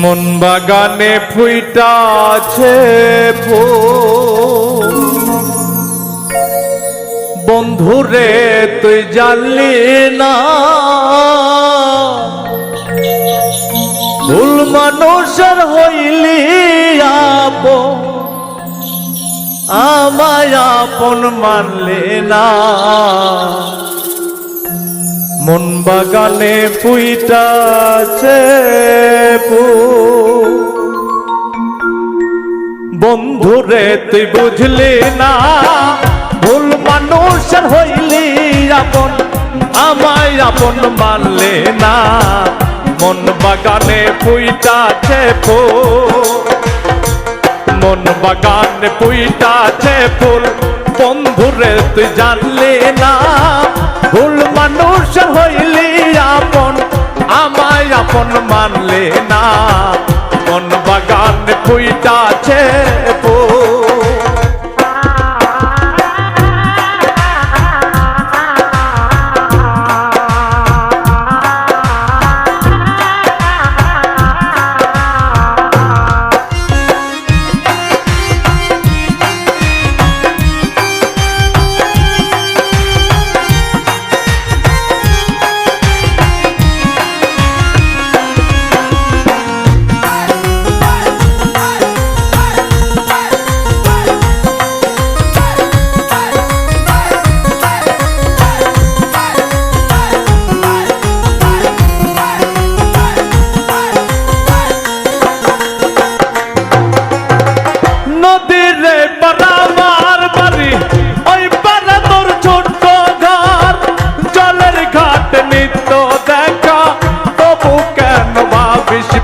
মন বাগানে ফুইটা আছে। বন্ধুরে তুই জানলি না। ভুল মানুষের হইলি আপন। আমায় আপন মানলে না। মন বাগানে ফুইটাছে ফুল। বন্ধুরে, তুই বুঝলি না, ভুল মানুষের হইলি আপন, আমায় আপন মানলে না। মন বাগানে ফুইটাছে ফুল মন বাগানে ফুইটাছে ফুল, বন্ধুরে, তুই জানলি না। ভুল মানুষ হইলি আপন আমায় আপন মানলে না। মন কুইটা ফুইটাছে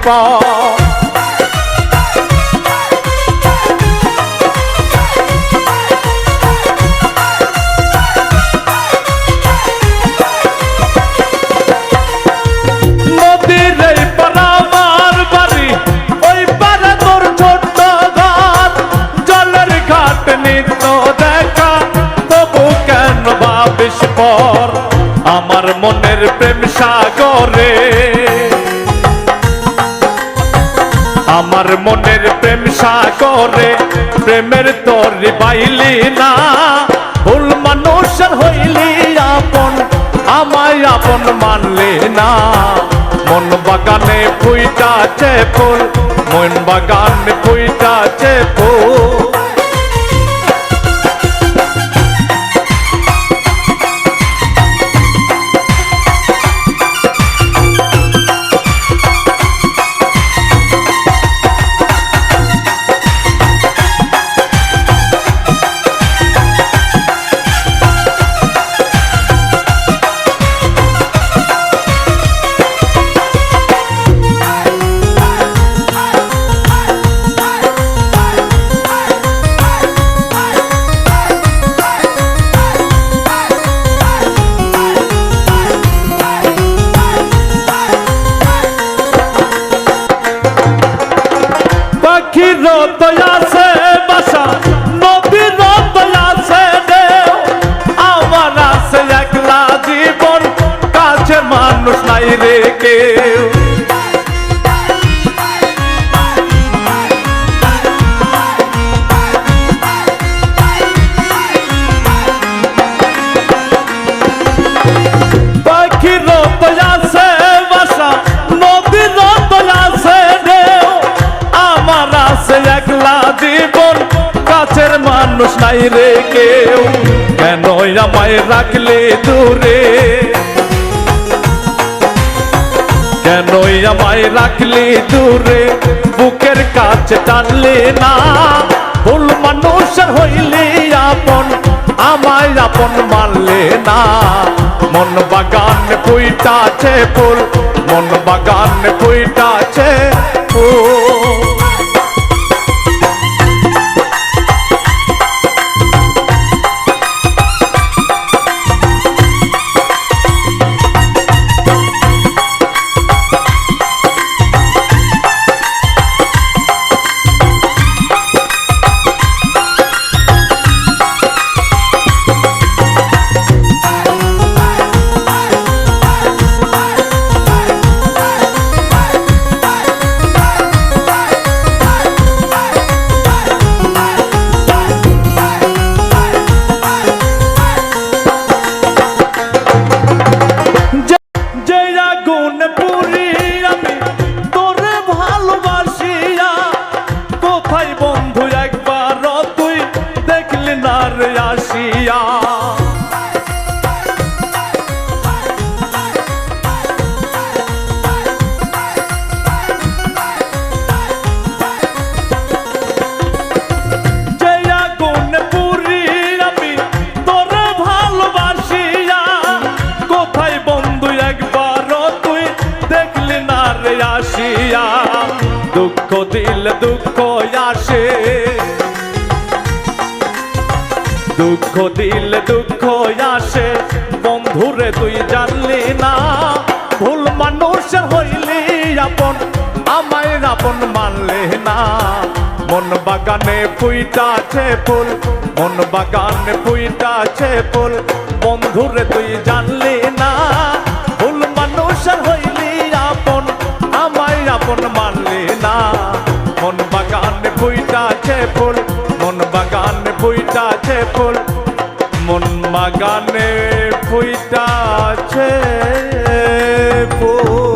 পর? আমার মনের প্রেম সাগরে আমার মনের প্রেম সাগরে, প্রেমের তোর বাইলি না। ভুল মানুষ হইলি আপন, আমায় আপন মানলি না। মন বাগানে ফুইটাছে ফুল, মন বাগানে ফুইটাছে ফুল। পাখির আছে, বাসা নদীর আছে ঢেউ আমার আছে একলা জীবন কাছে মানুষ নাই রে কেউ। জীবন কাছের মানুষ নাই রে কেউ। কেন আমায় রাখলে দূরে? কেন আমায় রাখলি দূরে? বুকের কাছে টানলে না। ভুল মানুষের হইলি আপন, আমায় আপন মানলে না। মন বাগান ফুইটাছে ফুল মন বাগান ফুইটাছে দুঃখ দিলে, দুঃখ আসে। দুঃখ দিলে, দুঃখ আসে। বন্ধুরে, তুই জানলি না, ভুল মানুষের হইলি আপন, আমায় আপন মানলে না। মন বাগানে ফুইটাছে ফুল, মন বাগানে ফুইটাছে ফুল, বন্ধুরে, তুই জানলি না, ভুল মানুষের হইলি আপন, আমায় আপন মানলি না। মন বাগানে আছে ফুল মন বাগানে আছে ফুল। মন বাগানে আছে ফুল।